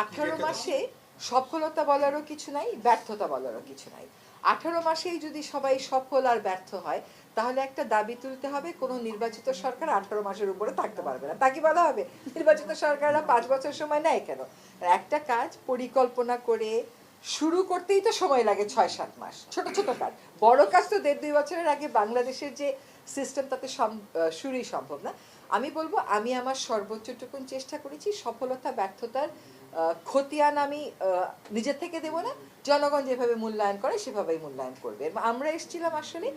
আঠারো মাসে সফলতা বলারও কিছু নাই ব্যর্থতা বলারও কিছু নাই। আঠারো মাসেই যদি সবাই সফল আর ব্যর্থ হয় তাহলে একটা দাবি তুলতে হবে কোনো নির্বাচিত সরকার আঠারো মাসের উপরে থাকতে পারবে না। তাকে বলা হবে? নির্বাচিত সরকাররা পাঁচ বছর সময় নেয় কেন? একটা কাজ পরিকল্পনা করে শুরু করতেই তো সময় লাগে ছয় সাত মাস। ছোট ছোট কাজ। বড় কাজ তো দেড় দুই বছরের আগে বাংলাদেশের যে সিস্টেম তাতে শুরুই সম্ভব না। আমি বলব আমি আমার সর্বোচ্চটুকুন চেষ্টা করেছি সফলতা ব্যর্থতার খতিয়ান আমি নিজের থেকে দেব না, জনগণ যেভাবে মূল্যায়ন করে সেভাবেই মূল্যায়ন করবে। আমরা এসেছিলাম আসলে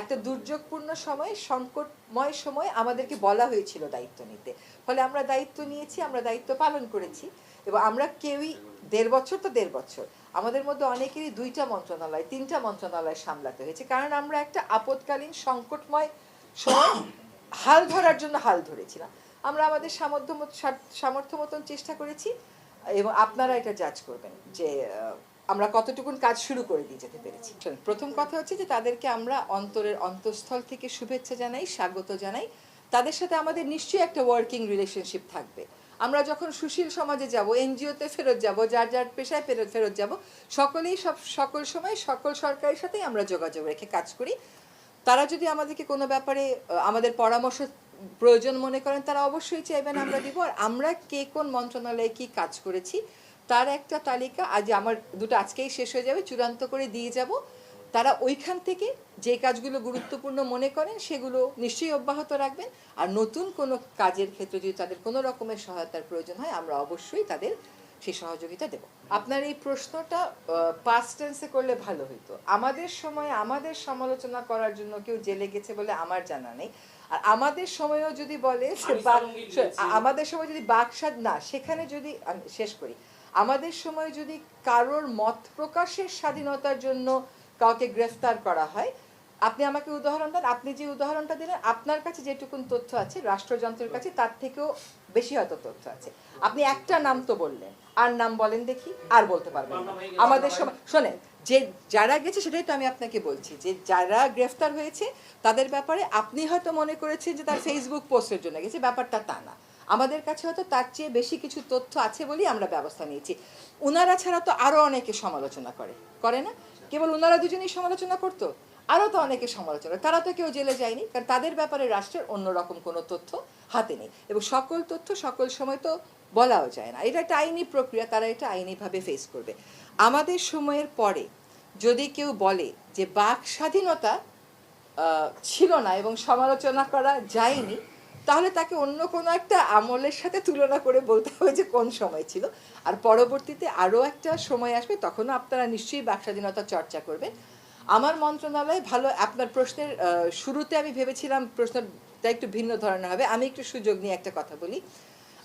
একটা দুর্যোগপূর্ণ সময়, সংকটময় সময় আমাদেরকে বলা হয়েছিল দায়িত্ব নিতে। ফলে আমরা দায়িত্ব নিয়েছি, আমরা দায়িত্ব পালন করেছি। এবং আমরা কেউই, দেড় বছর তো দেড় বছর, আমাদের মধ্যে অনেকেরই দুইটা মন্ত্রণালয়, তিনটা মন্ত্রণালয় সামলাতে হয়েছে। কারণ আমরা একটা আপদকালীন, সংকটময় সময় হাল ধরার জন্য হাল ধরেছিলাম। আমরা আমাদের সামর্থ্য সামর্থ্য মতন চেষ্টা করেছি। এবং আপনারা এটা জাজ করবেন যে আমরা কতটুকুন কাজ শুরু করে দিয়ে যেতে পেরেছি। প্রথম কথা হচ্ছে যে তাদেরকে আমরা অন্তরের অন্তঃস্থল থেকে শুভেচ্ছা জানাই স্বাগত জানাই। তাদের সাথে আমাদের নিশ্চয়ই একটা ওয়ার্কিং রিলেশনশিপ থাকবে। আমরা যখন সুশীল সমাজে যাব এনজিওতে ফেরত যাব যার যার পেশায় ফেরত ফেরত যাব সকলেই সব সকল সময় সকল সরকারের সাথেই আমরা যোগাযোগ রেখে কাজ করি। তারা যদি আমাদেরকে কোনো ব্যাপারে আমাদের পরামর্শ প্রয়োজন মনে করেন, তারা অবশ্যই চাইবেন আমরা দিব। আর আমরা কে কোন মন্ত্রণালয়ে কি কাজ করেছি, তার একটা তালিকা আজ আমার দুটো আজকেই শেষ হয়ে যাবে, চূড়ান্ত করে দিয়ে যাব। তারা ওইখান থেকে যে কাজগুলো গুরুত্বপূর্ণ মনে করেন, সেগুলো নিশ্চয়ই অব্যাহত রাখবেন। আর নতুন কোনো কাজের ক্ষেত্রে যদি তাদের কোনো রকমের সহায়তার প্রয়োজন হয়, আমরা অবশ্যই তাদের সেই সহযোগিতা দেব। আপনার এই প্রশ্নটা পাস্ট টেন্সে করলে ভালো হইতো। আমাদের সময় আমাদের সমালোচনা করার জন্য কেউ জেলে গেছে বলে আমার জানা নেই। আর আমাদের সময়ও যদি বলে। আমাদের সময় যদি বাকস্বাদ না সেখানে যদি আমি শেষ করি। আমাদের সময় যদি কারোর মত প্রকাশের স্বাধীনতার জন্য কাউকে গ্রেফতার করা হয় আপনি আমাকে উদাহরণ দেন, আপনি যে উদাহরণটা দিলেন, আপনার কাছে যেটুকুন তথ্য আছে, রাষ্ট্রযন্ত্রের কাছে, তার থেকেও বেশি হয়তো তথ্য আছে। আপনি একটা নাম তো বললেন, আর নাম বলেন দেখি, আর বলতে পারবেন। আমাদের সময় শোনেন, যে যারা গেছে, সেটাই তো আমি আপনাকে বলছি, যে যারা গ্রেফতার হয়েছে, তাদের ব্যাপারে আপনি হয়তো মনে করেছেন যে তার ফেসবুক পোস্টের জন্য গেছে, ব্যাপারটা তা না। আমাদের কাছে হয়তো তার চেয়ে বেশি কিছু তথ্য আছে বলেই আমরা ব্যবস্থা নিয়েছি। ওনারা ছাড়া তো আরও অনেকে সমালোচনা করে করে না? কেবল ওনারা দুজনেই সমালোচনা করতো? আরও তো অনেকে সমালোচনা। তারা তো কেউ জেলে যায়নি, কারণ তাদের ব্যাপারে রাষ্ট্রের অন্যরকম কোনো তথ্য হাতে নেই। এবং সকল তথ্য সকল সময় তো বলাও যায় না। এটা একটা আইনি প্রক্রিয়া, তারা এটা আইনিভাবে ফেস করবে। আমাদের সময়ের পরে যদি কেউ বলে যে বাক স্বাধীনতা ছিল না এবং সমালোচনা করা যায়নি, তাহলে তাকে অন্য কোনো একটা আমলের সাথে তুলনা করে বলতে হবে যে কোন সময় ছিল। আর পরবর্তীতে আরও একটা সময় আসবে, তখনও আপনারা নিশ্চয়ই বাক স্বাধীনতা চর্চা করবেন। আমার মন্ত্রণালয় ভালো আপনার প্রশ্নের শুরুতে আমি ভেবেছিলাম প্রশ্নটা একটু ভিন্ন ধরনের হবে। আমি একটু সুযোগ নিয়ে একটা কথা বলি।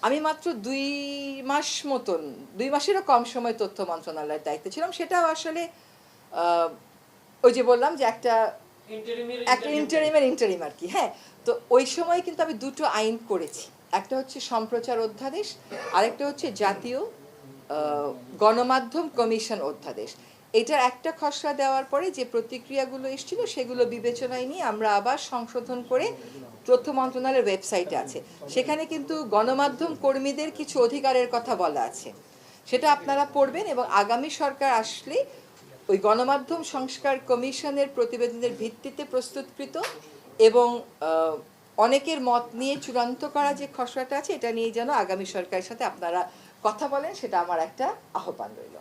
আমি মাত্র দুই মাস মতন দুই মাসেরও কম সময় তথ্য মন্ত্রণালয়ের দায়িত্বে ছিলাম। সেটাও আসলে ওই যে বললাম যে একটা একটা ইন্টারিমের ইন্টারিম আর কি হ্যাঁ। তো ওই সময় কিন্তু আমি দুটো আইন করেছি। একটা হচ্ছে সম্প্রচার অধ্যাদেশ আরেকটা হচ্ছে জাতীয় গণমাধ্যম কমিশন অধ্যাদেশ। এটার একটা খসড়া দেওয়ার পরে যে প্রতিক্রিয়াগুলো এসেছিল সেগুলো বিবেচনায় নিয়ে আমরা আবার সংশোধন করে তথ্য মন্ত্রণালয়ের ওয়েবসাইটে আছে। সেখানে কিন্তু গণমাধ্যম কর্মীদের কিছু অধিকারের কথা বলা আছে। সেটা আপনারা পড়বেন এবং আগামী সরকার আসলে ওই গণমাধ্যম সংস্কার কমিশনের প্রতিবেদনের ভিত্তিতে প্রস্তুতকৃত এবং অনেকের মত নিয়ে চূড়ান্ত করা যে খসড়াটা আছে, এটা নিয়ে যেন আগামী সরকারের সাথে আপনারা কথা বলেন, সেটা আমার একটা আহ্বান রইল।